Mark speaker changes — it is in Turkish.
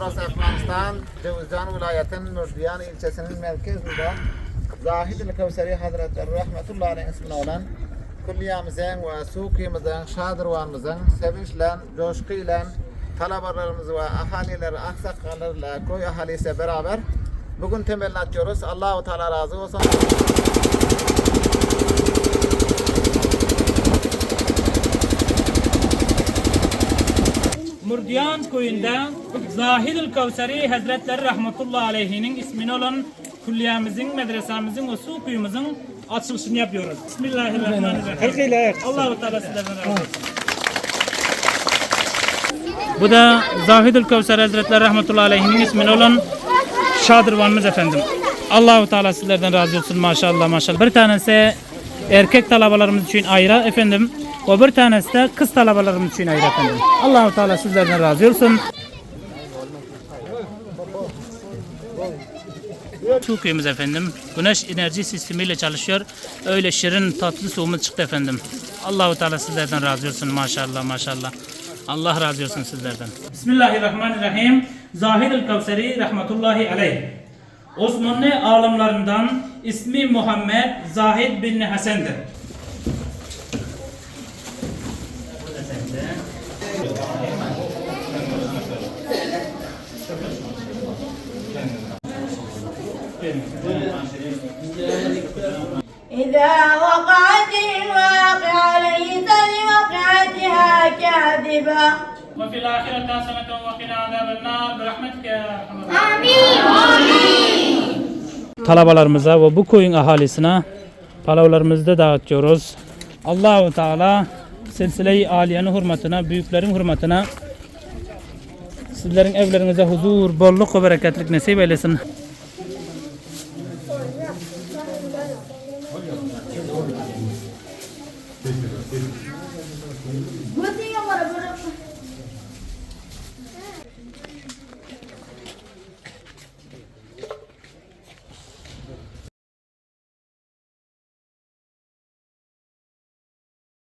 Speaker 1: Burası Afganistan, Cevizcan vilayetin Nurdiyan ilçesinin merkezinde Zahid-i Kevseri Hazretleri Rahmetullahi Aleyh ismine olan kulliyemizin ve sukimizin, şadırvanımızın sevinçle, coşkuyla talabalarımız ve ahalileri, aksakallarla, köy ahalisiyle beraber bugün temelini atıyoruz. Allahu Teala razı olsun.
Speaker 2: Murdiyan köyünde Zahidül Kavseri Hazretleri Rahmetullahi Aleyhi'nin ismini olan külliyemizin, medresemizin ve su kuyumuzun açılışını yapıyoruz. Bismillahirrahmanirrahim. Allahu Teala sizlerden razı olsun. Bu da Zahidül Kavser Hazretleri Rahmetullahi Aleyhi'nin ismini olan şadırvanımız efendim. Allahu Teala sizlerden razı olsun maşallah maşallah. Bir tanesi erkek talabalarımız için ayrı efendim. O bir tanesi de kız talabalarımız için ayrı efendim. Allahu Teala sizlerden razı olsun. Su köyümüz efendim. Güneş enerji sistemiyle çalışıyor. Öyle şirin tatlı suyumuz çıktı efendim. Allahu Teala sizlerden razı olsun maşallah maşallah. Allah razı olsun sizlerden. Bismillahirrahmanirrahim. Zahid Kavseri rahmetullahi aleyh. Osmanlı alimlerinden ismi Muhammed Zahid bin Hasan'dır.
Speaker 3: إذا وقعت الواقعة ليس لوقعتها كاذبة
Speaker 2: وفي الآخرة حسنة وقنا عذاب النار برحمتك يا أرحم الراحمين. Talabalarımıza ve bu köyün ahalisine palavlarımızı da dağıtıyoruz. Allahu Teala silsile-i aliyenin hürmetine, büyüklerin hürmetine sizlerin evlerinize huzur, bolluk ve bereketlik nasip eylesin. Bu